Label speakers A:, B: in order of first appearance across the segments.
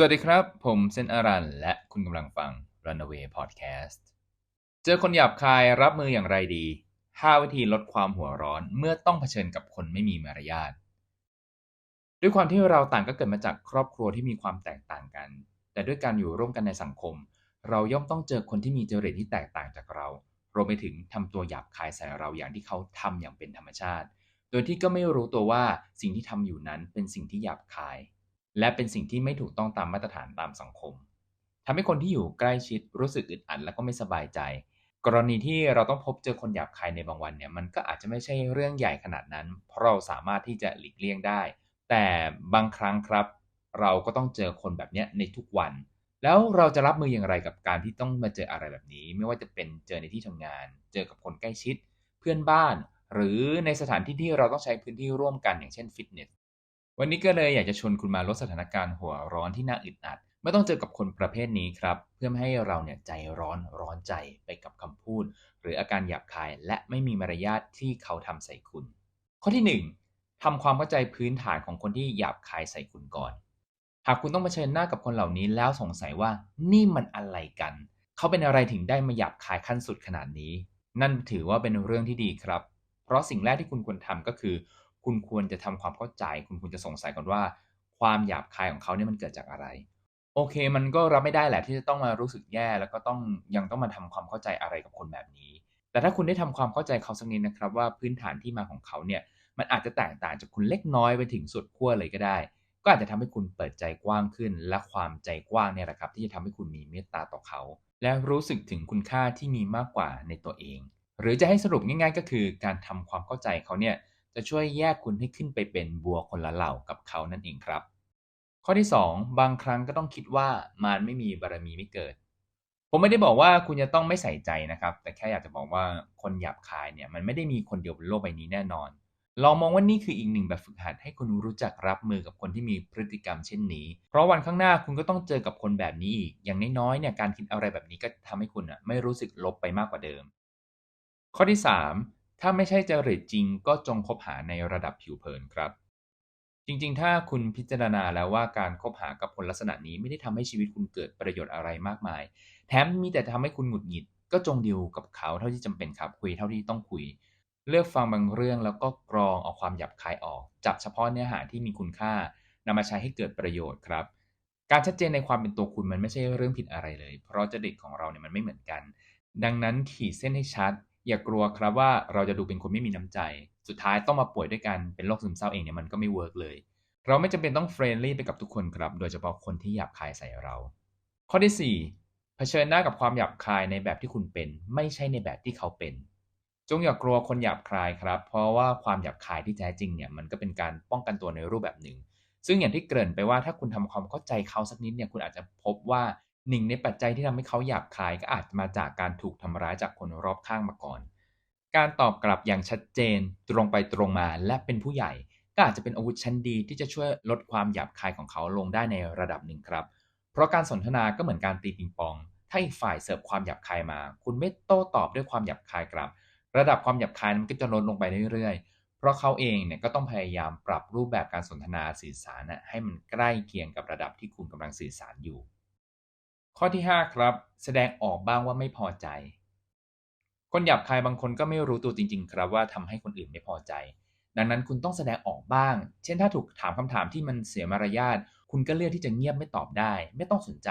A: สวัสดีครับ ผมเซนอารัน และคุณกำลังฟัง Runaway Podcast เจอคนหยาบคายรับมืออย่างไรดี 5 วิธีลดความหัวร้อนเมื่อต้องเผชิญกับคนไม่มีมารยาท ด้วยความที่เราต่างก็เกิดมาจากครอบครัวที่มีความแตกต่างกัน แต่ด้วยการอยู่ร่วมกันในสังคม เราย่อมต้องเจอคนที่มีจริตที่แตกต่างจากเรา รวมไปถึงทำตัวหยาบคายใส่เราอย่างที่เขาทำอย่างเป็นธรรมชาติ โดยที่ก็ไม่รู้ตัวว่าสิ่งที่ทำอยู่นั้นเป็นสิ่งที่หยาบคาย และเป็นสิ่งที่ไม่ถูกต้องตามมาตรฐานตามสังคมทำให้คนที่อยู่ใกล้ชิดรู้สึกอึดอัดและก็ไม่สบายใจ กรณีที่เราต้องพบเจอคนหยาบคายในบางวันเนี่ยมันก็อาจจะไม่ใช่เรื่องใหญ่ขนาดนั้น เพราะเราสามารถที่จะหลีกเลี่ยงได้ แต่บางครั้งครับ เราก็ต้องเจอคนแบบเนี้ยในทุกวัน แล้วเราจะรับมืออย่างไรกับการที่ต้องมาเจออะไรแบบนี้ ไม่ว่าจะเป็นเจอในที่ทำงาน เจอกับคนใกล้ชิด เพื่อนบ้าน หรือในสถานที่ที่เราต้องใช้พื้นที่ร่วมกันอย่างเช่นฟิตเนส วันนี้ก็เลยอยากจะชวนคุณมาลดสถานการณ์หัวร้อนที่น่าอึดอัดไม่ต้องเจอกับคนประเภทนี้ครับ เพื่อไม่ให้เราเนี่ยใจร้อนร้อนใจไปกับคำพูด หรืออาการหยาบคายและไม่มีมารยาทที่เขาทำใส่คุณ ข้อที่ 1ทำความเข้าใจพื้นฐานของคนที่หยาบคายใส่คุณก่อน หากคุณต้องเผชิญหน้ากับคนเหล่านี้แล้วสงสัยว่านี่มันอะไรกัน เขาเป็นอะไรถึงได้มาหยาบคายขั้นสุดขนาดนี้ นั่นถือว่าเป็นเรื่องที่ดีครับ เพราะสิ่งแรกที่คุณควรทำก็คือ คุณควรจะทำความเข้าใจ คุณควรจะสงสัยก่อนว่า ความหยาบคายของเขาเนี่ยมันเกิดจากอะไร โอเค มันก็รับไม่ได้แหละที่จะต้องมารู้สึกแย่แล้วก็ต้องยังต้องมาทำความเข้าใจอะไรกับคนแบบนี้ แต่ถ้าคุณได้ทำความเข้าใจเขาสักนิดนะครับว่าพื้นฐานที่มาของเขาเนี่ยมันอาจจะแตกต่างจากคุณเล็กน้อยไปถึงสุดขั้วเลยก็ได้ ก็อาจจะทำให้คุณเปิดใจกว้างขึ้น และความใจกว้างเนี่ยแหละครับ ที่จะทำให้คุณมีเมตตาต่อเขา และรู้สึกถึงคุณค่าที่มีมากกว่าในตัวเอง หรือจะให้สรุปง่าย ๆ ก็คือการทำความเข้าใจเขาเนี่ย จะช่วยแยกคุณให้ขึ้นไปเป็นบัวคนละเหล่ากับเขานั่นเองครับ ข้อที่ 2 บางครั้งก็ต้องคิดว่ามารไม่มีบารมีไม่เกิด ผมไม่ได้บอกว่าคุณจะต้องไม่ใส่ใจนะครับ แต่แค่อยากจะบอกว่าคนหยาบคายเนี่ยมันไม่ได้มีคนเดียวบนโลกใบนี้แน่นอน ลองมองว่านี่คืออีกหนึ่งแบบฝึกหัดให้คุณรู้จักรับมือกับคนที่มีพฤติกรรมเช่นนี้ เพราะวันข้างหน้าคุณก็ต้องเจอกับคนแบบนี้อีก อย่างน้อยๆเนี่ยการคิดอะไรแบบนี้ก็ทำให้คุณอะไม่รู้สึกลบไปมากกว่าเดิม ข้อที่ 3 ถ้าไม่ใช่จริตจริงก็จงคบหาในระดับผิวเผินครับ จริงๆ ถ้าคุณพิจารณาแล้วว่าการคบหากับคนลักษณะนี้ไม่ได้ทำให้ชีวิตคุณเกิดประโยชน์อะไรมากมาย แถมมีแต่ทำให้คุณหงุดหงิด ก็จงดีลกับเขาเท่าที่จำเป็นครับ คุยเท่าที่ต้องคุย เลือกฟังบางเรื่องแล้วก็กรองเอาความหยาบคายออก จับเฉพาะเนื้อหาที่มีคุณค่านำมาใช้ให้เกิดประโยชน์ครับการชัดเจนในความเป็นตัวคุณมันไม่ใช่เรื่องผิดอะไรเลย เพราะจริตของเราเนี่ยมันไม่เหมือนกัน ดังนั้นขีดเส้นให้ชัด อย่ากลัวครับว่าเราจะดูเป็นคนไม่มีน้ำใจ สุดท้ายต้องมาป่วยด้วยกันเป็นโรคซึมเศร้าเองเนี่ยมันก็ไม่เวิร์กเลย เราไม่จำเป็นต้องเฟรนลี่ไปกับทุกคนครับ โดยเฉพาะคนที่หยาบคายใส่เรา ข้อที่ 4 เผชิญหน้ากับความหยาบคายในแบบที่คุณเป็น ไม่ใช่ในแบบที่เขาเป็น จงอย่ากลัวคนหยาบคายครับ เพราะว่าความหยาบคายที่แท้จริงเนี่ยมันก็เป็นการป้องกันตัวในรูปแบบหนึ่ง ซึ่งอย่างที่เกริ่นไปว่าถ้าคุณทำความเข้าใจเขาสักนิดเนี่ยคุณอาจจะพบว่า หนึ่งในปัจจัยที่ทำให้เขาหยาบคายก็อาจมาจากการถูกทำร้ายจากคนรอบข้างมาก่อน การตอบกลับอย่างชัดเจนตรงไปตรงมาและเป็นผู้ใหญ่ ก็อาจจะเป็นอาวุธชั้นดีที่จะช่วยลดความหยาบคายของเขาลงได้ในระดับหนึ่งครับ เพราะการสนทนาก็เหมือนการตีปิงปอง ถ้าอีกฝ่ายเสิร์ฟความหยาบคายมา คุณไม่โต้ตอบด้วยความหยาบคายกลับ ระดับความหยาบคายมันก็จะลดลงไปเรื่อยๆเพราะเขาเองเนี่ยก็ต้องพยายามปรับรูปแบบการสนทนาสื่อสารนะให้มันใกล้เคียงกับระดับที่คุณกำลังสื่อสารอยู่ ข้อที่ 5 ครับ แสดงออกบ้างว่าไม่พอใจ คนหยาบคายบางคนก็ไม่รู้ตัวจริง ๆ ครับว่าทำให้คนอื่นไม่พอใจ ดังนั้นคุณต้องแสดงออกบ้าง เช่นถ้าถูกถามคำถามที่มันเสียมารยาทคุณก็เลือกที่จะเงียบไม่ตอบได้ ไม่ต้องสนใจ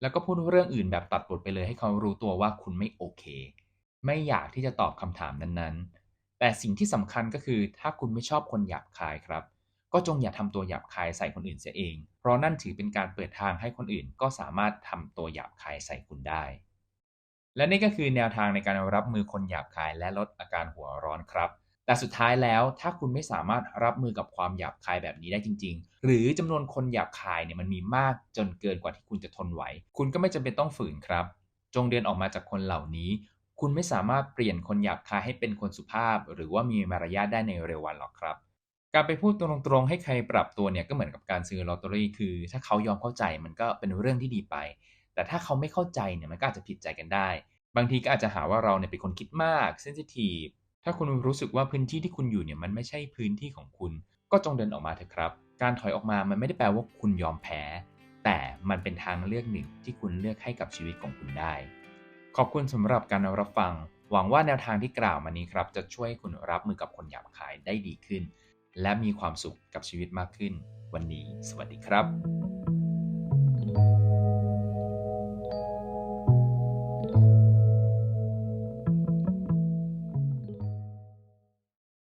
A: แล้วก็พูดเรื่องอื่นแบบตัดบทไปเลยให้เขารู้ตัวว่าคุณไม่โอเค ไม่อยากที่จะตอบคำถามนั้นๆ แต่สิ่งที่สำคัญก็คือถ้าคุณไม่ชอบคนหยาบคายครับ ก็จงอย่าทำตัวหยาบคายใส่คนอื่นเสียเอง เพราะนั่นถือเป็นการเปิดทางให้คนอื่นก็สามารถทำตัวหยาบคายใส่คุณได้ และนี่ก็คือแนวทางในการรับมือคนหยาบคายและลดอาการหัวร้อนครับ แต่สุดท้ายแล้วถ้าคุณไม่สามารถรับมือกับความหยาบคายแบบนี้ได้จริง ๆ หรือจำนวนคนหยาบคายเนี่ยมันมีมากจนเกินกว่าที่คุณจะทนไหว คุณก็ไม่จำเป็นต้องฝืนครับ จงเดินออกมาจากคนเหล่านี้ คุณไม่สามารถเปลี่ยนคนหยาบคายให้เป็นคนสุภาพ หรือว่ามีมารยาทได้ในเร็ววันหรอกครับ การไปพูดตรงๆให้ใครปรับตัวเนี่ยก็เหมือนกับการซื้อลอตเตอรี่คือ ถ้าเขายอมเข้าใจมันก็เป็นเรื่องที่ดีไป แต่ถ้าเขาไม่เข้าใจเนี่ยมันก็อาจจะผิดใจกันได้ บางทีก็อาจจะหาว่าเราเนี่ยเป็นคนคิดมากเซนซิทีฟถ้าคุณรู้สึกว่าพื้นที่ที่คุณอยู่เนี่ยมันไม่ใช่พื้นที่ของคุณ ก็จงเดินออกมาเถอะครับ การถอยออกมามันไม่ได้แปลว่าคุณยอมแพ้ แต่มันเป็นทางเลือกหนึ่งที่คุณเลือกให้กับชีวิตของคุณได้ ขอบคุณสำหรับการรับฟัง หวังว่าแนวทางที่กล่าวมานี้ครับจะช่วยคุณรับมือกับคนหยาบคายได้ดีขึ้น และมีความสุขกับชีวิตมากขึ้น วันนี้ สวัสดีครับ